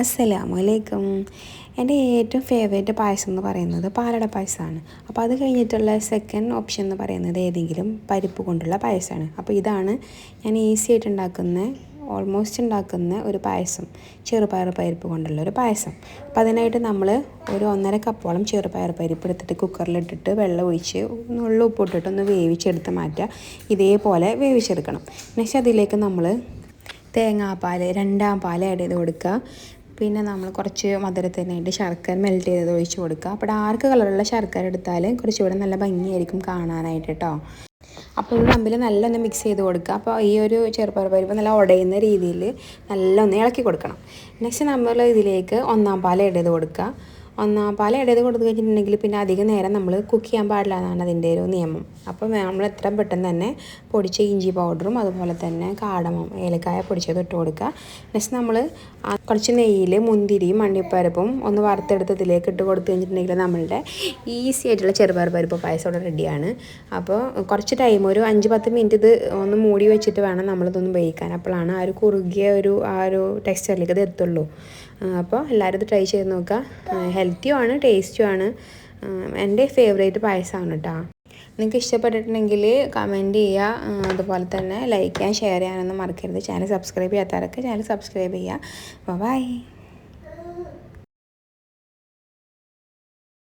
അസ്സലാമു അലൈക്കും എന്റെ ഏറ്റവും ഫേവറേറ്റ് പായസം എന്ന് പറയുന്നത് പാലട പായസമാണ്. അപ്പോൾ അത് കഴിഞ്ഞിട്ടുള്ള സെക്കൻഡ് ഓപ്ഷൻ എന്ന് പറയുന്നത് ഏതെങ്കിലും പരിപ്പ് കൊണ്ടുള്ള പായസമാണ്. അപ്പോൾ ഇതാണ് ഞാൻ ഈസി ആയിട്ട് ഉണ്ടാക്കുന്ന ഓൾമോസ്റ്റ് ഉണ്ടാക്കുന്ന ഒരു പായസം. ചെറുപയർ പരിപ്പ് കൊണ്ടുള്ള ഒരു പായസം. അപ്പോൾ അതിനായിട്ട് നമ്മൾ ഒരു ഒന്നര കപ്പോളം ചെറുപയർ പരിപ്പ് എടുത്തിട്ട് കുക്കറിലിട്ടിട്ട് വെള്ളം ഒഴിച്ച് നുള്ള ഉപ്പിട്ടിട്ട് ഒന്ന് വേവിച്ചെടുത്ത് മാറ്റുക. ഇതേപോലെ വേവിച്ചെടുക്കണം. പക്ഷേ അതിലേക്ക് നമ്മൾ തേങ്ങാപ്പാൽ രണ്ടാം പാൽ ആഡ് ചെയ്ത് കൊടുക്കുക. പിന്നെ നമ്മൾ കുറച്ച് മധുരത്തിനായിട്ട് ശർക്കര മെൽറ്റ് ചെയ്തത് ഒഴിച്ച് കൊടുക്കുക. അപ്പോൾ ഡാർക്ക് കളറുള്ള ശർക്കര എടുത്താൽ കുറച്ചുകൂടെ നല്ല ഭംഗിയായിരിക്കും കാണാനായിട്ട് കേട്ടോ. അപ്പോൾ ഇത് തമ്മിൽ നല്ലൊന്ന് മിക്സ് ചെയ്ത് കൊടുക്കുക. അപ്പോൾ ഈ ഒരു ചെറുപ്പയർ പരിപ്പ് നല്ല ഉടയുന്ന രീതിയിൽ നല്ല ഒന്ന് ഇളക്കി കൊടുക്കണം. നെക്സ്റ്റ് നമ്മൾ ഇതിലേക്ക് ഒന്നാം പാൽ ഇടത് കൊടുക്കുക. ഒന്നാം പാൽ ചെയ്ത് കൊടുത്തു കഴിഞ്ഞിട്ടുണ്ടെങ്കിൽ പിന്നെ അധികം നേരം നമ്മൾ കുക്ക് ചെയ്യാൻ പാടില്ല എന്നാണ് അതിന്റെ ഒരു നിയമം. അപ്പോൾ നമ്മൾ എത്ര പെട്ടെന്ന് തന്നെ പൊടിച്ച ഇഞ്ചി പൗഡറും അതുപോലെ തന്നെ കാടമം ഏലക്കായ പൊടിച്ചത് ഇട്ട് കൊടുക്കുക. നെക്സ്റ്റ് നമ്മൾ കുറച്ച് നെയ്യിൽ മുന്തിരിയും മണ്ണിപ്പരപ്പും ഒന്ന് വറുത്തെടുത്ത് ഇതിലേക്ക് ഇട്ട് കൊടുത്തു കഴിഞ്ഞിട്ടുണ്ടെങ്കിൽ നമ്മളുടെ ഈസി ആയിട്ടുള്ള ചെറുപയർ പരിപ്പ് പായസം ഇവിടെ റെഡിയാണ് അപ്പോൾ കുറച്ച് ടൈം ഒരു അഞ്ച് പത്ത് മിനിറ്റ് ഇത് ഒന്ന് മൂടി വെച്ചിട്ട് വേണം നമ്മളിതൊന്ന് വേവിക്കാൻ. അപ്പോഴാണ് ആ ഒരു കുറുകിയ ഒരു ആ ഒരു ടെക്സ്ചറിലേക്ക് ഇത് എത്തുള്ളൂ. അപ്പോൾ എല്ലാവരും ഇത് ട്രൈ ചെയ്ത് നോക്കുക. ഹെൽത്തിയും ആണ് ടേസ്റ്റും ആണ് എന്റെ ഫേവറേറ്റ് പായസമാണ് കേട്ടോ നിങ്ങൾക്ക് ഇഷ്ടപ്പെട്ടിട്ടുണ്ടെങ്കിൽ കമന്റ് ചെയ്യുക. അതുപോലെ തന്നെ ലൈക്ക് ചെയ്യാൻ ഷെയർ ചെയ്യാനൊന്നും മറക്കരുത്. ചാനൽ സബ്സ്ക്രൈബ് ചെയ്യാത്തവരൊക്കെ ചാനൽ സബ്സ്ക്രൈബ് ചെയ്യുക. ബൈ.